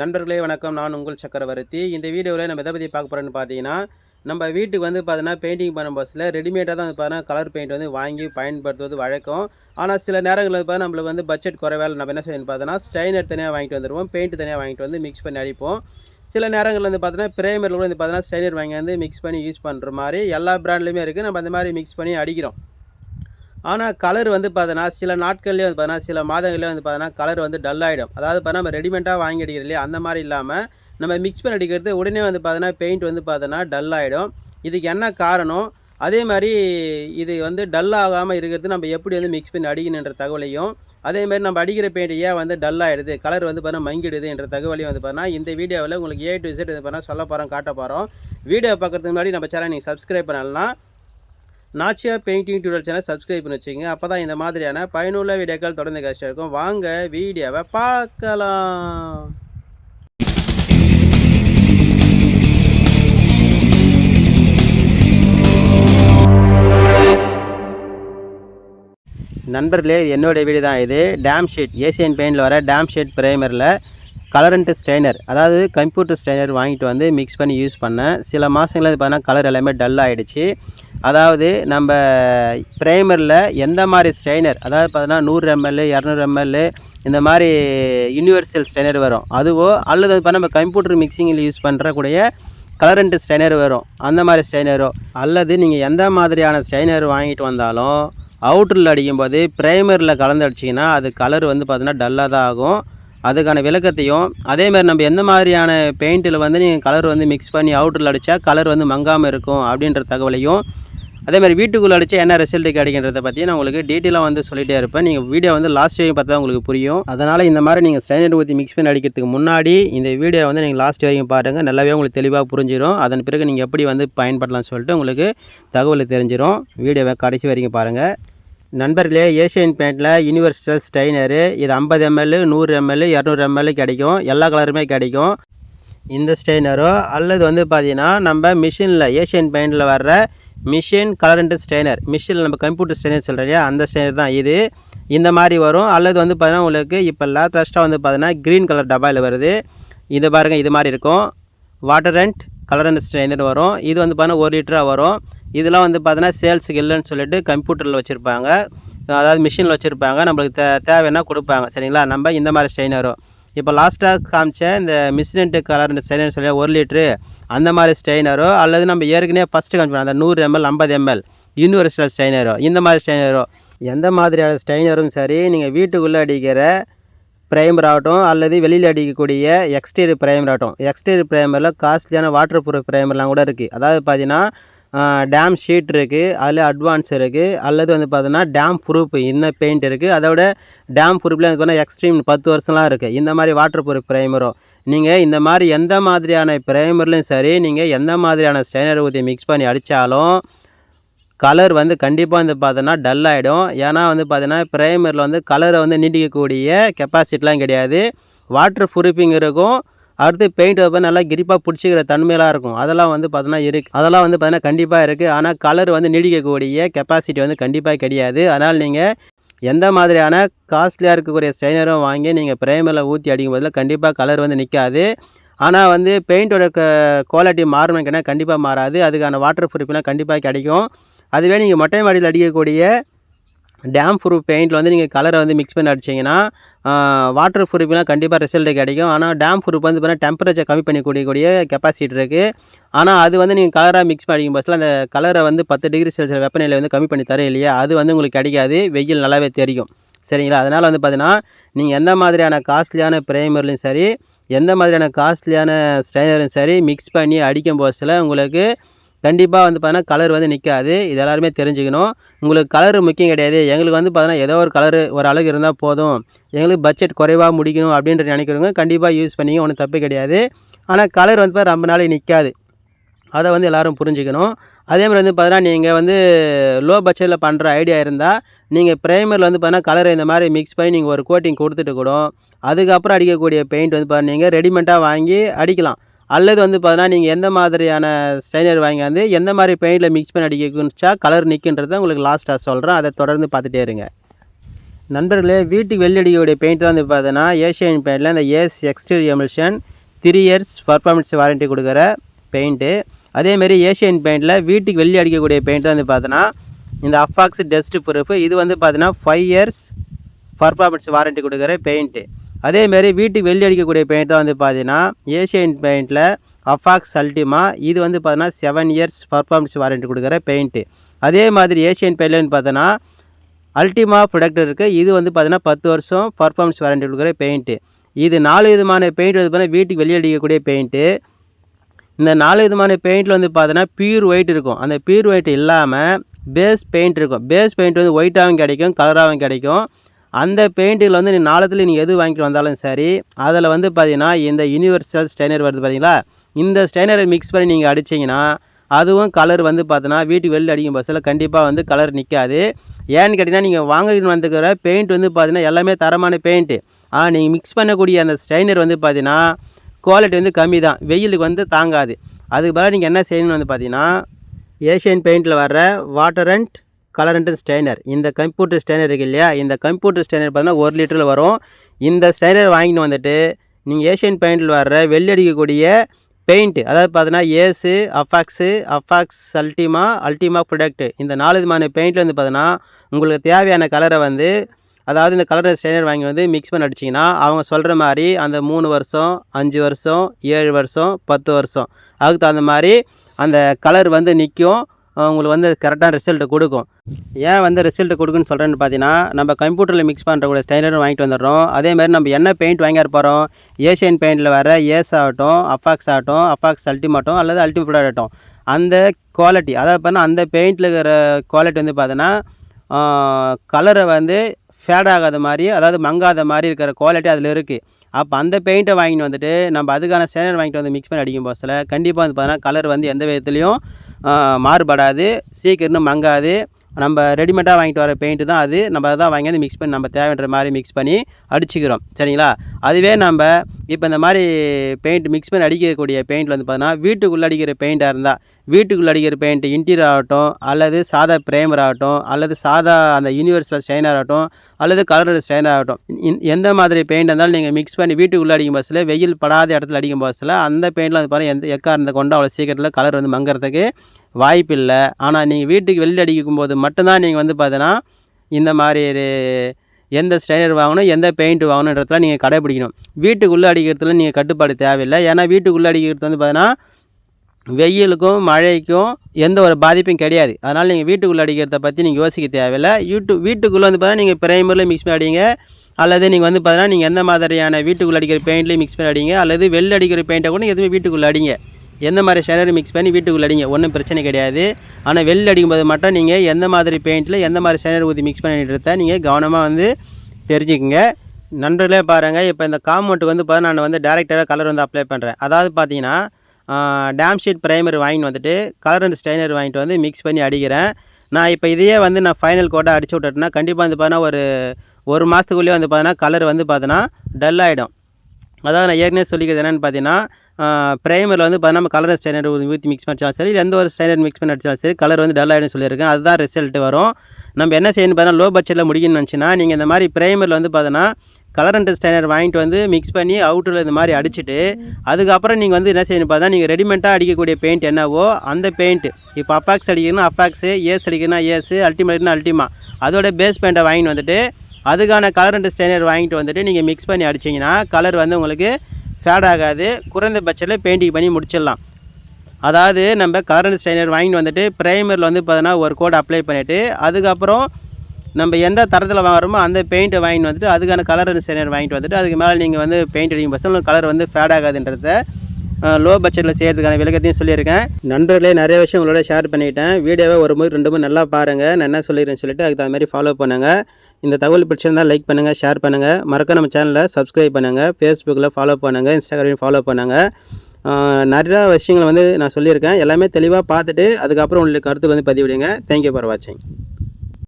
நண்பர்களே வணக்கம். நான் உங்கள் சக்கரவர்த்தி. இந்த வீடியோவில் நம்ம எதை பற்றி பார்க்க போகிறோன்னு பார்த்தீங்கன்னா நம்ம வீட்டுக்கு வந்து பார்த்தீங்கன்னா பெயிண்டிங் பண்ணும் பஸ்ஸில் ரெடிமேடாக தான் வந்து பார்த்தீங்கன்னா கலர் பெயிண்ட் வந்து வாங்கி பயன்படுத்துவது வழக்கம். ஆனால் சில நேரங்களில் பார்த்தா நம்மளுக்கு வந்து பட்ஜெட் குறைவால் நம்ம என்ன செய்யணும் பார்த்தோன்னா ஸ்டைனர் தனியாக வாங்கிட்டு வந்துடுவோம் பெயிண்ட் தனியாக வாங்கிட்டு வந்து மிக்ஸ் பண்ணி அடிப்போம். சில நேரங்களில் வந்து பார்த்தீங்கன்னா பிரைமரில் கூட வந்து பார்த்தீங்கன்னா ஸ்டைனர் வாங்கி வந்து மிக்ஸ் பண்ணி யூஸ் பண்ணுற மாதிரி எல்லா பிராண்ட்லேயுமே இருக்குது நம்ம அந்த மாதிரி மிக்ஸ் பண்ணி அடிக்கிறோம். ஆனால் கலர் வந்து பார்த்தோன்னா சில நாட்கள்லேயே வந்து பார்த்தோன்னா சில மாதங்கள்லேயே வந்து பார்த்தோன்னா கலர் வந்து டல் ஆகிடும் அதாவது பார்த்தா நம்ம ரெடிமேடாக வாங்கி அடிக்கிறது இல்லையா அந்த மாதிரி இல்லாமல் நம்ம மிக்ஸ் பண்ணி அடிக்கிறது உடனே வந்து பார்த்தோன்னா பெயிண்ட் வந்து பார்த்தோன்னா டல் ஆகிடும் இதுக்கு என்ன காரணம்? அதே மாதிரி இது வந்து டல் ஆகாமல் இருக்கிறது நம்ம எப்படி வந்து மிக்ஸ் பண்ணி அடிக்கணுன்ற தகவலையும் அதே மாதிரி நம்ம அடிக்கிற பெயிண்ட் ஏன் வந்து டல் ஆகிடுது கலர் வந்து பார்த்தா மங்கிடுது என்ற தகவலையும் வந்து பார்த்தா இந்த வீடியோவில் உங்களுக்கு ஏ டு விசிட் வந்து பார்த்தா சொல்ல போகிறோம் காட்ட போகிறோம் வீடியோ பார்க்குறதுக்கு முன்னாடி நம்ம சேனல் நீங்கள் சப்ஸ்கிரைப் பண்ணலாம் Nachiya painting tutorial channel subscribe பண்ணி வச்சுங்க அப்போ தான் இந்த மாதிரியான பயனுள்ள வீடியோக்கள் தொடர்ந்து கஷ்டம் இருக்கும். வாங்க வீடியோவை பார்க்கலாம். நண்பர்களே இது வீடு தான் இது டேம் ஷீட் ஏசியன் பெயிண்டில் வர டேம் ஷீட் ப்ரைமரில் கலரண்ட் ஸ்ட்ரெயினர் அதாவது கம்ப்யூட்டர் ஸ்ட்ரைனர் வாங்கிட்டு வந்து மிக்ஸ் பண்ணி யூஸ் பண்ணேன் சில மாதங்களில் பார்த்தீங்கன்னா கலர் எல்லாமே டல் ஆகிடுச்சு அதாவது நம்ம ப்ரைமரில் எந்த மாதிரி ஸ்ட்ரெயினர் அதாவது பார்த்தீங்கன்னா நூறு எம்எல் இரநூறு எம்எல் இந்த மாதிரி யூனிவர்சல் ஸ்ட்ரெயினர் வரும். அதுவோ அல்லது வந்து நம்ம கம்ப்யூட்டர் மிக்சிங்கில் யூஸ் பண்ணுறக்கூடிய கலரண்ட் ஸ்ட்ரெயினர் வரும். அந்த மாதிரி ஸ்ட்ரைனரோ அல்லது நீங்கள் எந்த மாதிரியான ஸ்ட்ரைனர் வாங்கிட்டு வந்தாலும் அவுட்டரில் அடிக்கும்போது ப்ரைமரில் கலந்து அடிச்சிங்கன்னா அது கலர் வந்து பார்த்தீங்கன்னா டல்லாக தான் ஆகும். அதுக்கான விளக்கத்தையும் அதே மாதிரி நம்ம எந்த மாதிரியான பெயிண்ட்டில் வந்து நீங்கள் கலர் வந்து மிக்ஸ் பண்ணி அவுட்டரில் அடித்தா கலர் வந்து மங்காமல் இருக்கும் அப்படின்ற தகவலையும் அதே மாதிரி வீட்டுக்குள்ளே அடித்தா என்ன ரிசல்ட் கிடைக்கின்றத பற்றி நான் உங்களுக்கு டீட்டெயிலாக வந்து சொல்லிகிட்டே இருப்பேன். நீங்கள் வீடியோ வந்து லாஸ்ட் வரைக்கும் பார்த்தா உங்களுக்கு புரியும். அதனால் இந்த மாதிரி நீங்கள் ஸ்டாண்டர்ட் ஊற்றி மிக்ஸ் பண்ணி அடிக்கிறதுக்கு முன்னாடி இந்த வீடியோ வந்து நீங்கள் லாஸ்ட் வரைக்கும் பாருங்கள் நல்லாவே உங்களுக்கு தெளிவாக புரிஞ்சிடும் அதன் பிறகு நீங்கள் எப்படி வந்து பயன்படலாம்னு சொல்லிட்டு உங்களுக்கு தகவல் தெரிஞ்சிடும் வீடியோவை கடைசி வரைக்கும் பாருங்கள் நண்பர்களே ஏஷியன் பெயிண்டில் யூனிவர்சல் ஸ்டைனரு. இது ஐம்பது எம்எல் நூறு எம்எல் இரநூறு எம்எல் கிடைக்கும். எல்லா கலருமே கிடைக்கும். இந்த ஸ்டெயினரோ அல்லது வந்து பார்த்தீங்கன்னா நம்ம மிஷினில் ஏஷியன் பெயிண்டில் வர்ற மிஷின் கலரண்ட் ஸ்டெயினர் மிஷினில் நம்ம கம்ப்யூட்டர் ஸ்டெயினர் சொல்கிறோம் இல்லையா? அந்த ஸ்டெயினர் தான் இது. இந்த மாதிரி வரும். அல்லது வந்து பார்த்தீங்கன்னா உங்களுக்கு இப்போ லேட்டஸ்ட்டாக வந்து பார்த்தீங்கன்னா க்ரீன் கலர் டப்பாயில் வருது. இது பாருங்கள் இது மாதிரி இருக்கும். Water and colour and strainer வரும். இது வந்து பார்த்தீங்கன்னா ஒரு லிட்டராக வரும். இதெல்லாம் வந்து பார்த்தீங்கன்னா சேல்ஸுக்கு இல்லைன்னு சொல்லிட்டு கம்ப்யூட்டரில் வச்சுருப்பாங்க. அதாவது மிஷினில் வச்சுருப்பாங்க. நம்மளுக்கு தே தேவைன்னா கொடுப்பாங்க. சரிங்களா? நம்ம இந்த மாதிரி ஸ்ட்ரெயினரும் இப்போ லாஸ்ட்டாக காமிச்ச இந்த மிஸ்னென்ட் கலர் ஸ்ட்ரெயினர் சொல்லி ஒரு லிட்ரு அந்த மாதிரி ஸ்ட்ரெயினரோ அல்லது நம்ம ஏற்கனவே ஃபஸ்ட்டு காமிச்சோம் அந்த நூறு எம்எல் ஐம்பது எம்எல் யூனிவர்சல் ஸ்ட்ரெயினரோ இந்த மாதிரி ஸ்ட்ரெயினரோ எந்த மாதிரியான ஸ்ட்ரெயினரும் சரி நீங்கள் வீட்டுக்குள்ளே அடிக்கிற ப்ரைமர் ஆகட்டும் அல்லது வெளியில் அடிக்கக்கூடிய எக்ஸ்டீரியர் ப்ரைமர் ஆகட்டும் எக்ஸ்டீரியர் ப்ரைமரில் காஸ்ட்லியான வாட்டர் ப்ரூஃப் ப்ரைமர்லாம் கூட இருக்குது அதாவது பார்த்தீங்கன்னா டேம் ஷீட் இருக்குது அதில் அட்வான்ஸ் இருக்குது அல்லது வந்து பார்த்தோன்னா டேம் ப்ரூஃப் இந்த பெயிண்ட் இருக்குது அதோட டேம் ப்ரூஃப்லேயே வந்து பார்த்தீங்கன்னா எக்ஸ்ட்ரீம் பத்து வருஷம்லாம் இருக்குது இந்த மாதிரி வாட்டர் ப்ரூஃப் ப்ரைமரும் நீங்கள் இந்த மாதிரி எந்த மாதிரியான ப்ரைமர்லையும் சரி நீங்கள் எந்த மாதிரியான ஸ்டைனர் ஊற்றி மிக்ஸ் பண்ணி அடித்தாலும் கலர் வந்து கண்டிப்பாக வந்து பார்த்தோன்னா டல் ஆகிடும் ஏன்னா வந்து பார்த்தீங்கன்னா ப்ரைமரில் வந்து கலரை வந்து நீட்டிக்கக்கூடிய கெப்பாசிட்டிலாம் கிடையாது. வாட்டர் ப்ரூஃபிங் இருக்கும். அடுத்து பெயிண்ட் வைப்ப நல்லா கிரிப்பாக பிடிச்சிக்கிற தன்மையெல்லாம் இருக்கும். அதெல்லாம் வந்து பார்த்தோன்னா இருக்குது அதெல்லாம் வந்து பார்த்தீங்கன்னா கண்டிப்பாக இருக்குது ஆனால் கலர் வந்து நீடிக்கக்கூடிய கெப்பாசிட்டி வந்து கண்டிப்பாக கிடையாது. அதனால் நீங்கள் எந்த மாதிரியான காஸ்ட்லியாக இருக்கக்கூடிய ஸ்ட்ரைனரும் வாங்கி நீங்கள் ப்ரைமரில் ஊற்றி அடிக்கும் போதில் கண்டிப்பாக கலர் வந்து நிற்காது ஆனால் வந்து பெயிண்டோட குவாலிட்டி மாறணும்னா கண்டிப்பாக மாறாது. அதுக்கான வாட்டர் ப்ரூஃப்லாம் கண்டிப்பாக கிடைக்கும். அதுவே நீங்கள் மொட்டை மாடியில் அடிக்கக்கூடிய டேம் ப்ரூஃப் பெயிண்டில் வந்து நீங்கள் கலரை வந்து மிக்ஸ் பண்ணி அடிச்சிங்கன்னா வாட்டர் ப்ரூஃப்லாம் கண்டிப்பாக ரிசல்ட் கிடைக்கும். ஆனால் டேம் ப்ரூஃப் வந்து பார்த்தீங்கன்னா டெம்பரேச்சர் கம்மி பண்ணிக்கூடிய கெப்பாசிட்டி இருக்குது ஆனால் அது வந்து நீங்கள் கலராக மிக்ஸ் பண்ணி அடிக்கும் பஸ்ஸில் அந்த கலரை வந்து பத்து டிகிரி செல்சியஸ் வெப்பநிலை வந்து கம்மி பண்ணி தர இல்லையா? அது வந்து உங்களுக்கு கிடைக்காது. வெயில் நல்லாவே தெரியும். சரிங்களா? அதனால் வந்து பார்த்தீங்கன்னா நீங்கள் எந்த மாதிரியான காஸ்ட்லியான ப்ரைமர்லையும் சரி எந்த மாதிரியான காஸ்ட்லியான ஸ்ட்ரைனரும் சரி மிக்ஸ் பண்ணி அடிக்கும் பஸ்ஸில் உங்களுக்கு கண்டிப்பாக வந்து பார்த்தீங்கன்னா கலர் வந்து நிற்காது இது எல்லாருமே தெரிஞ்சுக்கணும். உங்களுக்கு கலர் முக்கியம் கிடையாது. எங்களுக்கு வந்து பார்த்தீங்கன்னா ஏதோ ஒரு கலர் ஒரு அழகு இருந்தால் போதும். எங்களுக்கு பட்ஜெட் குறைவாக முடிக்கணும் அப்படின்ற நினைக்கிறவங்க கண்டிப்பாக யூஸ் பண்ணிங்க. ஒன்றும் தப்பு கிடையாது. ஆனால் கலர் வந்து ரொம்ப நாளைக்கு நிற்காது அதை வந்து எல்லோரும் புரிஞ்சுக்கணும். அதே மாதிரி வந்து பார்த்தீங்கன்னா நீங்கள் வந்து லோ பட்ஜெட்டில் பண்ணுற ஐடியா இருந்தால் நீங்கள் ப்ரைமரில் வந்து பார்த்தீங்கன்னா கலர் இந்த மாதிரி மிக்ஸ் பண்ணி நீங்கள் ஒரு கோட்டிங் கொடுத்துட்டு கூட அதுக்கப்புறம் அடிக்கக்கூடிய பெயிண்ட் வந்து பார்த்தீங்கன்னா நீங்கள் ரெடிமெண்ட்டாக வாங்கி அடிக்கலாம். அல்லது வந்து பார்த்தீங்கன்னா நீங்கள் எந்த மாதிரியான ஸ்டைனர் வாங்கி வந்து எந்த மாதிரி பெயிண்டில் மிக்ஸ் பண்ணி அடிக்கணுச்சா கலர் நிற்கின்றத உங்களுக்கு லாஸ்ட்டாக சொல்கிறேன் அதை தொடர்ந்து பார்த்துட்டே இருங்க. நண்பர்களே வீட்டுக்கு வெள்ளடிக்கக்கூடிய அடிக்கக்கூடிய பெயிண்ட் தான் வந்து பார்த்தீங்கன்னா ஏஷியன் பெயிண்டில் இந்த Ace exterior emulsion three years performance warranty கொடுக்குற பெயிண்ட்டு அதேமாரி ஏஷியன் பெயிண்டில் வீட்டுக்கு வெளியே அடிக்கக்கூடிய பெயிண்ட் வந்து பார்த்தோன்னா இந்த அஃபாக்ஸ் டஸ்ட் ப்ரூஃப் இது வந்து பார்த்தீங்கன்னா ஃபைவ் இயர்ஸ் பர்ஃபார்மன்ஸ் வாரண்ட்டி கொடுக்குற பெயிண்ட்டு அதேமாரி வீட்டுக்கு வெளியே அடிக்கக்கூடிய பெயிண்ட் தான் வந்து பார்த்தீங்கன்னா ஏஷியன் பெயிண்டில் அஃபாக்ஸ் அல்டிமா இது வந்து பார்த்தீங்கன்னா செவன் இயர்ஸ் பர்ஃபார்மன்ஸ் வாரண்ட்டி கொடுக்குற பெயிண்ட்டு அதே மாதிரி ஏஷியன் பெயிண்ட்லன்னு பார்த்தோன்னா அல்டிமா ப்ரொடக்ட் இருக்குது இது வந்து பார்த்தீங்கன்னா பத்து வருஷம் பர்ஃபார்மன்ஸ் வாரண்டி கொடுக்குற பெயிண்ட்டு இது நாலு விதமான பெயிண்ட் வந்து பார்த்தீங்கன்னா வீட்டுக்கு வெளியே அடிக்கக்கூடிய பெயிண்ட்டு இந்த நாலு விதமான பெயிண்ட்டில் வந்து பார்த்தீங்கன்னா பியூர் ஒயிட் இருக்கும். அந்த பியூர் ஒயிட் இல்லாமல் பேஸ் பெயிண்ட் இருக்கும். பேஸ் பெயிண்ட் வந்து ஒயிட்டாகவும் கிடைக்கும் கலராகவும் கிடைக்கும். அந்த பெயிண்ட்டில் வந்து நீ நாளத்தில் நீங்கள் எது வாங்கிட்டு வந்தாலும் சரி அதில் வந்து பார்த்தீங்கன்னா இந்த யூனிவர்சல் ஸ்டெய்னர் வருது பார்த்தீங்களா இந்த ஸ்டெய்னரை மிக்ஸ் பண்ணி நீங்கள் அடிச்சிங்கன்னா அதுவும் கலர் வந்து பார்த்தோன்னா வீட்டுக்கு வெளியில் அடிக்கும் பஸ்ஸில் கண்டிப்பாக வந்து கலர் நிற்காது ஏன்னு கேட்டிங்கன்னா நீங்கள் வாங்கிட்டு வந்துக்கிற பெயிண்ட் வந்து பார்த்தீங்கன்னா எல்லாமே தரமான பெயிண்ட்டு ஆனால் நீங்கள் மிக்ஸ் பண்ணக்கூடிய அந்த ஸ்டெய்னர் வந்து பார்த்தீங்கன்னா குவாலிட்டி வந்து கம்மி தான் வெயிலுக்கு வந்து தாங்காது. அதுக்கு பதிலாக நீங்கள் என்ன செய்யணும்னு வந்து பார்த்தீங்கன்னா ஏஷியன் பெயிண்டில் வர்ற வாட்டர் அண்ட் கலர் ஸ்டெய்னர் இந்த கம்ப்யூட்டர் ஸ்டெய்னர் இருக்கு இல்லையா? இந்த கம்ப்யூட்டர் ஸ்டைனர் பார்த்தீங்கன்னா ஒரு லிட்டரில் வரும். இந்த ஸ்டெய்னர் வாங்கிட்டு வந்துட்டு நீங்கள் ஏஷியன் பெயிண்டில் வர்ற வெள்ளடிக்கக்கூடிய பெயிண்ட் அதாவது பார்த்தீங்கன்னா Ace Apex Apex Ultima Ultima product இந்த நாலு விதமான பெயிண்டில் வந்து பார்த்தீங்கன்னா உங்களுக்கு தேவையான கலரை வந்து அதாவது இந்த கலர் ஸ்டெய்னர் வாங்கி வந்து மிக்ஸ் பண்ணி அடிச்சிங்கன்னா அவங்க சொல்கிற மாதிரி அந்த மூணு வருஷம் அஞ்சு வருஷம் ஏழு வருஷம் பத்து வருஷம் அதுக்கு தகுந்த மாதிரி அந்த கலர் வந்து நிற்கும் உங்களுக்கு வந்து கரெக்டான ரிசல்ட்டு கொடுக்கும். ஏன் வந்து ரிசல்ட்டு கொடுக்குன்னு சொல்கிறேன்னு பார்த்தீங்கன்னா நம்ம கம்ப்யூட்டரில் மிக்ஸ் பண்ணுறக்கூடிய ஸ்டைனரும் வாங்கிட்டு வந்துடுறோம். அதேமாதிரி நம்ம என்ன பெயிண்ட் வாங்கிட்டு போகிறோம் ஏஷியன் பெயிண்டில் வர ஏஸ் ஆகட்டும் அஃபாக்ஸ் ஆகட்டும் அஃபாக்ஸ் அல்டிமாட்டும் அல்லது அல்டிமேட் ஆகட்டும். அந்த குவாலிட்டி அதாவது பார்த்தீங்கன்னா அந்த பெயிண்டில் இருக்கிற குவாலிட்டி வந்து பார்த்தீங்கன்னா கலரை வந்து ஃபேட் ஆகாத மாதிரி அதாவது மங்காத மாதிரி இருக்கிற குவாலிட்டி அதில் இருக்குது அப்போ அந்த பெயிண்ட்டை வாங்கிட்டு வந்துட்டு நம்ம அதுக்கான ஸ்டேனர் வாங்கிட்டு வந்து மிக்ஸ் பண்ணி அடிக்கும் போதில் கண்டிப்பாக வந்து பார்த்தீங்கன்னா கலர் வந்து எந்த விதத்துலையும் மாறுபடாது. சீக்கிரம் மங்காது. நம்ம ரெடிமேடாக வாங்கிட்டு வர பெயிண்ட்டு தான் அது. நம்ம அதை தான் வாங்கி வந்து மிக்ஸ் பண்ணி நம்ம தேவைன்ற மாதிரி மிக்ஸ் பண்ணி அடிச்சுக்கிறோம். சரிங்களா? அதுவே நம்ம இப்போ இந்த மாதிரி பெயிண்ட் மிக்ஸ் பண்ணி அடிக்கக்கூடிய பெயிண்ட் வந்து பார்த்தீங்கன்னா வீட்டுக்குள்ளே அடிக்கிற பெயிண்ட்டாக இருந்தால் வீட்டுக்குள்ளே அடிக்கிற பெயிண்ட் இன்டீரியர் ஆகட்டும் அல்லது சாதா பிரேமர் ஆகட்டும் அல்லது சாதா அந்த யூனிவர்சல் ஸ்டைனர் ஆகட்டும் அல்லது கலர் ஸ்டைனர் ஆகட்டும். இந் எந்த மாதிரி பெயிண்ட் இருந்தாலும் நீங்கள் மிக்ஸ் பண்ணி வீட்டுக்குள்ளே அடிக்கும் பஸ்ஸில் வெயில் படாத இடத்துல அடிக்கும் பஸ்ஸில் அந்த பெயிண்டில் வந்து பாருங்கள் எந்த எக்காரணத்தை கொண்டு அவ்வளோ சீக்கிரத்தில் கலர் வந்து மங்கிறதுக்கு வாய்ப்பு இல்லை. ஆனால் நீங்கள் வீட்டுக்கு வெளியில் அடிக்கும் போது மட்டும்தான் நீங்கள் வந்து பார்த்தீங்கன்னா இந்த மாதிரி எந்த ஸ்டைனர் வாங்கணும் எந்த பெயிண்ட் வாங்கணுன்றதுலாம் நீங்கள் கடைப்பிடிக்கணும். வீட்டுக்குள்ளே அடிக்கிறதுல நீங்கள் கட்டுப்பாடு தேவையில்லை. ஏன்னா வீட்டுக்குள்ளே அடிக்கிறது வந்து பார்த்தீங்கன்னா வெயிலுக்கும் மழைக்கும் எந்த ஒரு பாதிப்பும் கிடையாது. அதனால் நீங்கள் வீட்டுக்குள்ளே அடிக்கிறத பற்றி நீங்கள் யோசிக்க தேவையில்லை. யூட்டு வீட்டுக்குள்ளே வந்து பார்த்தீங்கன்னா நீங்கள் ப்ரைமரில் மிக்ஸ் பண்ணி அடிங்க. அல்லது நீங்கள் வந்து பார்த்தீங்கன்னா நீங்கள் எந்த மாதிரியான வீட்டுக்குள்ளே அடிக்கிற பெயிண்ட்லேயும் மிக்ஸ் பண்ணி அடிங்க. அல்லது வெளில அடிக்கிற பெயிண்ட்டை கூட எதுவுமே வீட்டுக்குள்ளே அடிங்க. எந்த மாதிரி ஷேடர் மிக்ஸ் பண்ணி வீட்டுக்குள்ளே அடிங்க. ஒன்றும் பிரச்சனை கிடையாது. ஆனால் வெளில அடிக்கும்போது மட்டும் நீங்கள் எந்த மாதிரி பெயிண்ட்டில் எந்த மாதிரி ஷேடர் ஊற்றி மிக்ஸ் பண்ணிட்டு நீங்கள் கவனமாக வந்து தெரிஞ்சுக்குங்க. நண்பர்களே பாருங்கள் இப்போ இந்த காம்பவுண்டுக்கு வந்து பார்த்தா நான் வந்து டேரெக்டாகவே கலர் வந்து அப்ளை பண்ணுறேன் அதாவது பார்த்தீங்கன்னா டேம் ஷீட் ப்ரைமர் வாங்கிட்டு வந்துட்டு கலர் அண்ட் ஸ்டைனர் வாங்கிட்டு வந்து மிக்ஸ் பண்ணி அடிக்கிறேன். நான் இப்போ இதையே வந்து நான் ஃபைனல் கோட்டாக அடிச்சு விட்டுட்டேன்னா கண்டிப்பாக வந்து பார்த்தீங்கன்னா ஒரு ஒரு மாதத்துக்குள்ளேயே வந்து பார்த்தீங்கன்னா கலர் வந்து பார்த்தீங்கன்னா டல் ஆகிடும் அதாவது நான் ஏற்கனவே சொல்லிக்கிறது என்னென்னு பார்த்தீங்கன்னா ப்ரைமரில் வந்து பார்த்தீங்கன்னா நம்ம கலர் ஸ்டைனர் ஊற்றி மிக்ஸ் பண்ணிச்சாலும் சரி எந்த ஒரு ஸ்டைனர் மிக்ஸ் பண்ணி அடிச்சாலும் சரி கலர் வந்து டல் ஆகிடும் சொல்லியிருக்கேன். அதுதான் ரிசல்ட் வரும். நம்ம என்ன செய்யணும் பார்த்தீங்கன்னா லோ பட்ஜெட்டில் முடிக்கணும்னு நினச்சின்னா நீங்கள் இந்த மாதிரி ப்ரைமரில் வந்து பார்த்தீங்கன்னா கலர் அண்ட் ஸ்டைனர் வாங்கிட்டு வந்து மிக்ஸ் பண்ணி அவுட்டரில் இந்த மாதிரி அடிச்சுட்டு அதுக்கப்புறம் நீங்கள் வந்து என்ன செய்யணும் பார்த்தா நீங்கள் ரெடிமேட்டாக அடிக்கக்கூடிய பெயிண்ட் என்னவோ அந்த பெயிண்ட் இப்போ அப்பாக்ஸ் அடிக்கணும்னா அப்பாக்ஸு ஏஸ் அடிக்கணும்னா ஏஸு அல்டிமேட்னா அல்டிமா அதோட பேஸ் பெயிண்ட்டை வாங்கிட்டு வந்துட்டு அதுக்கான கலர் அண்ட் ஸ்டெயினர் வாங்கிட்டு வந்துட்டு நீங்கள் மிக்ஸ் பண்ணி அடிச்சிங்கன்னா கலர் வந்து உங்களுக்கு ஃபேட் ஆகாது. குறைந்தபட்சத்தில் பெயிண்டிங் பண்ணி முடிச்சிடலாம். அதாவது நம்ம கலர் அண்ட் ஸ்டெயினர் வாங்கிட்டு வந்துட்டு ப்ரைமரில் வந்து பார்த்தீங்கன்னா ஒரு கோட் அப்ளை பண்ணிவிட்டு அதுக்கப்புறம் நம்ம எந்த தரத்தில் வாங்குறோமோ அந்த பெயிண்ட்டை வாங்கிட்டு வந்துட்டு அதுக்கான கலர் அண்ட் ஸ்டெயினர் வாங்கிட்டு வந்துட்டு அதுக்கு மேலே நீங்கள் வந்து பெயிண்ட் அடிக்கும் பட்சம் கலர் வந்து ஃபேட் ஆகாதுன்றத லோ பட்ஜெட்டில் செய்கிறதுக்கான விளக்கத்தையும் சொல்லியிருக்கேன். நண்பர்களே நிறைய விஷயம் உங்களோட ஷேர் பண்ணிவிட்டேன் வீடியோவை ஒரு முறை ரெண்டு முறை நல்லா பாருங்கள் நான் என்ன சொல்லிடுறேன்னு சொல்லிட்டு அதுக்கு தகுந்த மாதிரி ஃபாலோ பண்ணுங்கள் இந்த தகவல் பிடிச்சிருந்தால் லைக் பண்ணுங்கள் ஷேர் பண்ணுங்கள் மறக்க நம்ம சேனலில் சப்ஸ்கிரைப் பண்ணுங்கள் ஃபேஸ்புக்கில் ஃபாலோ பண்ணுங்கள் இன்ஸ்டாகிராம் ஃபாலோ பண்ணுங்கள் நிறையா விஷயங்களை வந்து நான் சொல்லியிருக்கேன். எல்லாமே தெளிவாக பார்த்துட்டு அதுக்கப்புறம் உங்களுக்கு கருத்து வந்து பதிவிடுங்க. தேங்க்யூ ஃபார் வாட்சிங்